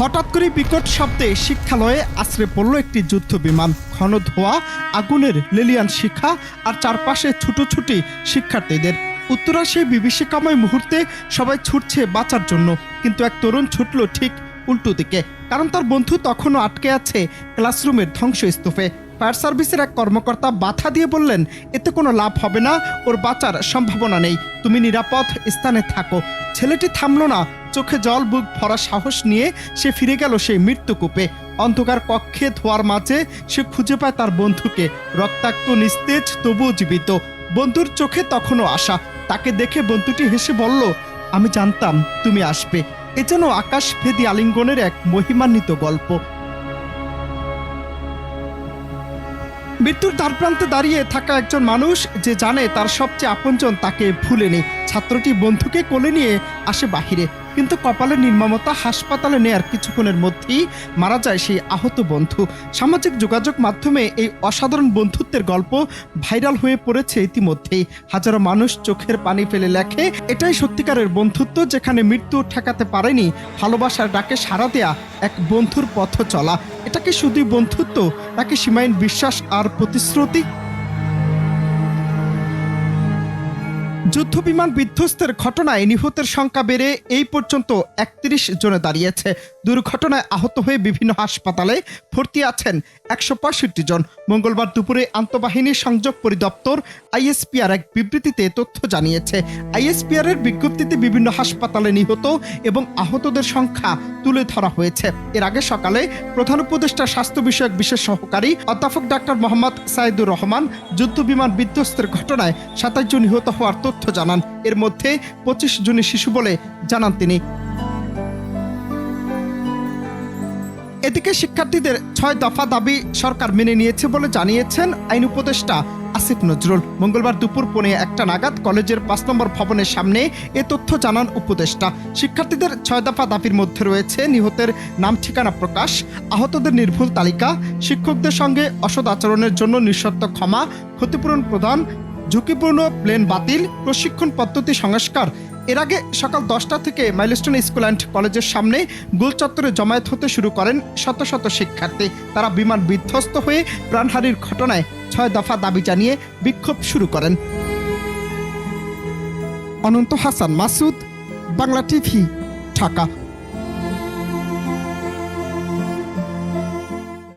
হঠাৎ করে বিকট শব্দে শিক্ষালয়ে আশ্রে পড়ল একটি যুদ্ধ বিমান। ঘন ধোয়া আগুনের লেলিয়ান শিখা আর চারপাশে ছুটোছুটি শিক্ষার্থীদের। উত্তরা সেই বিভীষিকাময় মুহূর্তে সবাই ছুটছে বাঁচার জন্য, কিন্তু এক তরুণ ছুটল ঠিক উল্টো দিকে। কারণ তার বন্ধু তখনও আটকে আছে ক্লাসরুমের ধ্বংসস্তূপে। ফায়ার সার্ভিসের এক কর্মকর্তা বাধা দিয়ে বললেন, এতে কোনো লাভ হবে না, ওর বাঁচার সম্ভাবনা নেই। তুমি নিরাপদ স্থানে থাকো। ছেলেটি থামলো না চোখে জল, বুক ভরা সাহস নিয়ে সে ফিরে গেল সেই মৃত্যুকূপে অন্ধকার কক্ষে ধোয়ার মাঝে সে খুঁজে পায় তার বন্ধুকে। রক্তাক্ত, নিস্তেজ তবুও জীবিত। বন্ধুর চোখে তখনও আশা। তাকে দেখে বন্ধুটি হেসে বলল, আমি জানতাম তুমি আসবে। এ যেন আকাশ ভেদি আলিঙ্গনের এক মহিমান্বিত গল্প। মৃত্যুর দ্বারপ্রান্তে দাঁড়িয়ে থাকা একজন মানুষ যে জানে তার সবচেয়ে আপনজন তাকে ভুলেনি। ছাত্রটি বন্ধুকে কোলে নিয়ে আসে বাহিরে। কিন্তু কপালের নির্মমতা হাসপাতালে নেয়ার কিছুক্ষণের মধ্যেই মারা যায় সেই আহত বন্ধু। সামাজিক যোগাযোগ মাধ্যমে এই অসাধারণ বন্ধুত্বের গল্প ভাইরাল হয়ে পড়েছে ইতিমধ্যেই। হাজারো মানুষ চোখের পানি ফেলে লেখে, এটাই সত্যিকারের বন্ধুত্ব যেখানে মৃত্যু ঠেকাতে পারেনি। ভালোবাসার ডাকে সাড়া দেয়া এক বন্ধুর পথ চলা এটা কি শুধুই বন্ধুত্ব, নাকি সীমাহীন বিশ্বাস আর প্রতিশ্রুতি? যুদ্ধ বিমান বিধ্বস্তের ঘটনায় নিহতের সংখ্যা বেড়ে এই পর্যন্ত একত্রিশ জনে দাঁড়িয়েছে। দুর্ঘটনায় আহত হয়ে বিভিন্ন হাসপাতালে ভর্তি আছেন একশো পঁয়ষট্টি জন। মঙ্গলবার দুপুরে আন্তঃবাহিনী সংযোগ পরিদপ্তর আইএসপিআর এক বিবৃতিতে তথ্য জানিয়েছে। আইএসপিআর এর বিজ্ঞপ্তিতে বিভিন্ন হাসপাতালে নিহত এবং আহতদের সংখ্যা তুলে ধরা হয়েছে। এর আগে সকালে প্রধান উপদেষ্টা স্বাস্থ্য বিষয়ক বিশেষ সহকারী অধ্যাপক ডাক্তার মোহাম্মদ সাইদুর রহমান যুদ্ধ বিমান বিধ্বস্তের ঘটনায় সাতাশ জন নিহত হওয়ার তথ্য জানান। এর মধ্যে পঁচিশ জনই শিশু বলে জানান তিনি। এদিকে শিক্ষার্থীদের ছয় দফা দাবি সরকার মেনে নিয়েছে বলে জানিয়েছেন আইন উপদেষ্টা আসিফ নজরুল। মঙ্গলবার দুপুর পৌনে একটা নাগাদ কলেজের পাঁচ নম্বর ভবনের সামনে এ তথ্য জানান উপদেষ্টা। শিক্ষার্থীদের ছয় দফা দাবির মধ্যে রয়েছে নিহতের নাম, ঠিকানা প্রকাশ, আহতদের নির্ভুল তালিকা, শিক্ষকদের সঙ্গে অসৎ আচরণের জন্য নিঃশর্ত ক্ষমা, ক্ষতিপূরণ প্রদান, ঝুঁকিপূর্ণ প্লেন বাতিল, প্রশিক্ষণ পদ্ধতি সংস্কার এর আগে সকাল দশটা থেকে মাইলস্টোন স্কুল অ্যান্ড কলেজের সামনে গোল চত্বরে জমায়েত হতে শুরু করেন শত শত শিক্ষার্থী। তারা বিমান বিধ্বস্ত হয়ে প্রাণহারির ঘটনায় ছয় দফা দাবি জানিয়ে বিক্ষোভ শুরু করেন। অনন্ত হাসান মাসুদ, বাংলা টিভি, ঢাকা।